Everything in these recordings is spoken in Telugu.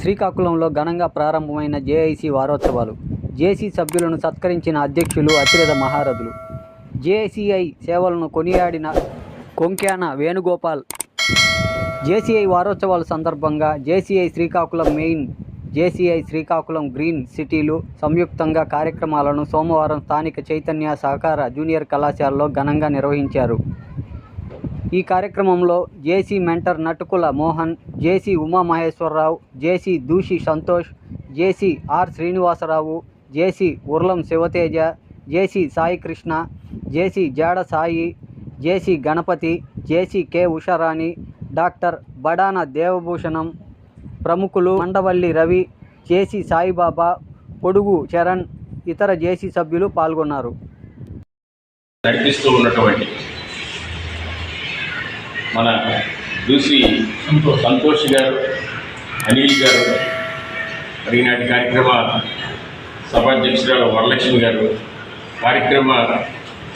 శ్రీకాకుళంలో ఘనంగా ప్రారంభమైన జేఐసి వారోత్సవాలు. జేసీ సభ్యులను సత్కరించిన అధ్యక్షులు అతిరథ మహారథులు. జేసీఐ సేవలను కొనియాడిన కొంక్యాన వేణుగోపాల్. జేసీఐ వారోత్సవాల సందర్భంగా JCI Srikakulam main JCI Srikakulam green సిటీలు సంయుక్తంగా కార్యక్రమాలను సోమవారం స్థానిక చైతన్య సహకార జూనియర్ కళాశాలలో ఘనంగా నిర్వహించారు. ఈ కార్యక్రమంలో JC mentor Natukula Mohan JC Umamaheswararao JC Dooshi Santosh JC R Srinivasarao JC Urlam Sivateja JC Saikrishna JC Jada Sai JC Ganapati JC K Usharani doctor Badana Devabhushanam ప్రముఖులు మండవల్లి రవి జేసీ సాయిబాబా పొడుగు చరణ్ ఇతర జేసీ సభ్యులు పాల్గొన్నారు. నడిపిస్తూ ఉన్నటువంటి మన దూసి సంతోష్ గారు అనిల్ గారు అడిగినాటి కార్యక్రమ సభాధ్యక్షురాలు వరలక్ష్మి గారు కార్యక్రమ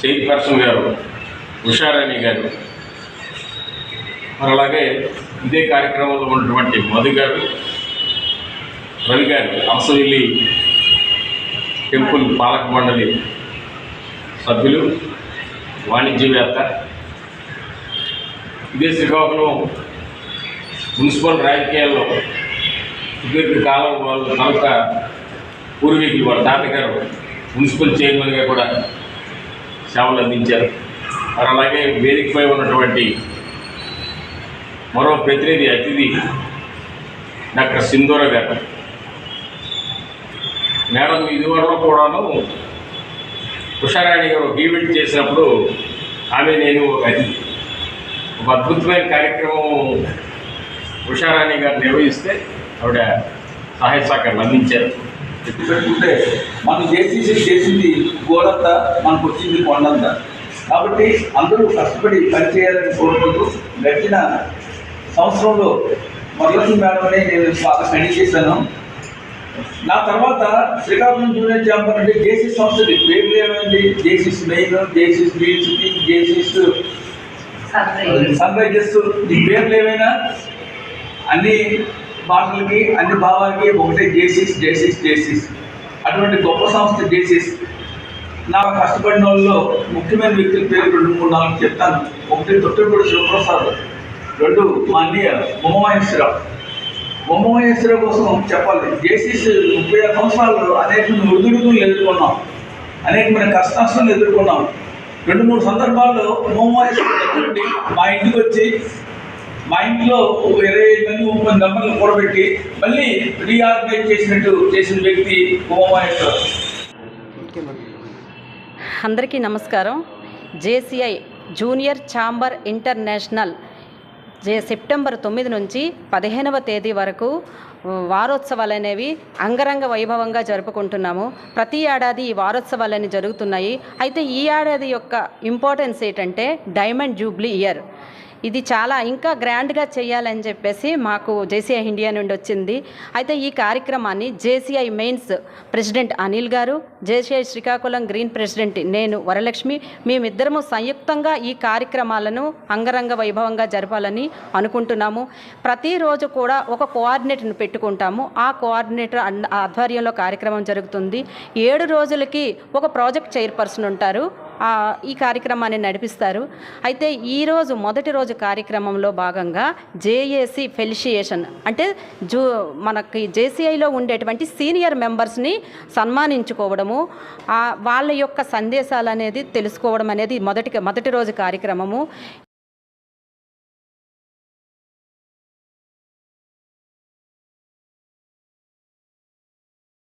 చైర్పర్సన్ గారు ఉషారాణి గారు. మరి అలాగే ఇదే కార్యక్రమంలో ఉన్నటువంటి మధు గారు రవి గారు అరసవిల్లి టెంపుల్ పాలక మండలి సభ్యులు వాణిజ్యవేత్త ఇదే శ్రీకాకుళం మున్సిపల్ రాజకీయాల్లో సుదీర్ఘ కాలం వాళ్ళు కనుక పూర్వీకులు వాళ్ళ తాతగారు మున్సిపల్ చైర్మన్గా కూడా సేవలు అందించారు. మరి అలాగే వేదికపై ఉన్నటువంటి మరో ప్రతినిధి అతిథి డాక్టర్ సింధూర గారు. మేడం ఇదివరకు కూడాను ఉషారాణి గారు ఈవెంట్ చేసినప్పుడు ఆమె నేను ఒక అతిథి. ఒక అద్భుతమైన కార్యక్రమం ఉషారాణి గారు నిర్వహిస్తే ఆవిడ సహాయ సహకారం అందించారు. పెట్టుకుంటే మనం చేసేసి చేసింది గోడంతా మనకు వచ్చింది కొండంతా. కాబట్టి అందరూ కష్టపడి పనిచేయాలని కోరుకుంటూ గడిచిన సంవత్సరంలో మరలక్ష్మి మేడంని నేను బాగా పని చేశాను. నా తర్వాత శ్రీకాకుళం జూనియర్ ఛాంపియన్ అంటే జేసీస్ సంస్థది పేర్లు ఏమైంది? Jaycees main Jaycees green city Jaycees sun risers ఈ పేర్లు ఏమైనా అన్ని భాషలకి అన్ని భావాలకి ఒకటే జేసీస్ జేసీస్ జేసీస్. అటువంటి గొప్ప సంస్థ జేసీస్. నా కష్టపడిన వాళ్ళలో ముఖ్యమైన వ్యక్తుల పేరు రెండు మూడు నాలుగు చెప్తాను. ఒకటి తొట్టుపూడి శివప్రసాద్ రెండు మా అన్నయ్య ఉమామహేశ్వరరావు. ఉమామహేశ్వరరావు కోసం చెప్పాలి. జేసీస్ ముప్పై ఆరు సంవత్సరాలు అనేక ఒడిదుడుకులు ఎదుర్కొన్నాం. అనేకమైన కష్టాలను ఎదుర్కొన్నాం. రెండు మూడు సందర్భాల్లో ఉమామహేశ్వరరావు దగ్గర మా ఇంటికి వచ్చి మా ఇంట్లో ఇరవై ఐదు మంది ముప్పై మంది మెంబర్లు కూడబెట్టి మళ్ళీ రీఆర్గనైజ్ చేసినట్టు చేసిన వ్యక్తి ఉమామహేశ్వరరావు అందరికీ నమస్కారం. JCI junior chamber international September తొమ్మిది నుంచి పదిహేనవ తేదీ వరకు వారోత్సవాలు అనేవి అంగరంగ వైభవంగా జరుపుకుంటున్నాము. ప్రతి ఏడాది ఈ వారోత్సవాలన్నీ జరుగుతున్నాయి. అయితే ఈ ఏడాది యొక్క ఇంపార్టెన్స్ ఏంటంటే డైమండ్ జూబ్లీ ఇయర్ ఇది చాలా ఇంకా గ్రాండ్గా చేయాలని చెప్పేసి మాకు జేసీఐ ఇండియా నుండి వచ్చింది. అయితే ఈ కార్యక్రమాన్ని జేసీఐ మెయిన్స్ ప్రెసిడెంట్ అనిల్ గారు జేసీఐ శ్రీకాకుళం గ్రీన్ ప్రెసిడెంట్ నేను వరలక్ష్మి మేమిద్దరము సంయుక్తంగా ఈ కార్యక్రమాలను అంగరంగ వైభవంగా జరపాలని అనుకుంటున్నాము. ప్రతిరోజు కూడా ఒక కోఆర్డినేటర్ని పెట్టుకుంటాము. ఆ కోఆర్డినేటర్ అన్- ఆధ్వర్యంలో కార్యక్రమం జరుగుతుంది. ఏడు రోజులకి ఒక ప్రాజెక్ట్ చైర్పర్సన్ ఉంటారు. ఈ కార్యక్రమాన్ని నడిపిస్తారు. అయితే ఈరోజు మొదటి రోజు కార్యక్రమంలో భాగంగా జేఏసి ఫెలిషియేషన్ అంటే జూ మనకి జేసీఐలో ఉండేటువంటి సీనియర్ మెంబర్స్ని సన్మానించుకోవడము వాళ్ళ యొక్క సందేశాలు అనేది తెలుసుకోవడం అనేది మొదటి మొదటి రోజు కార్యక్రమము.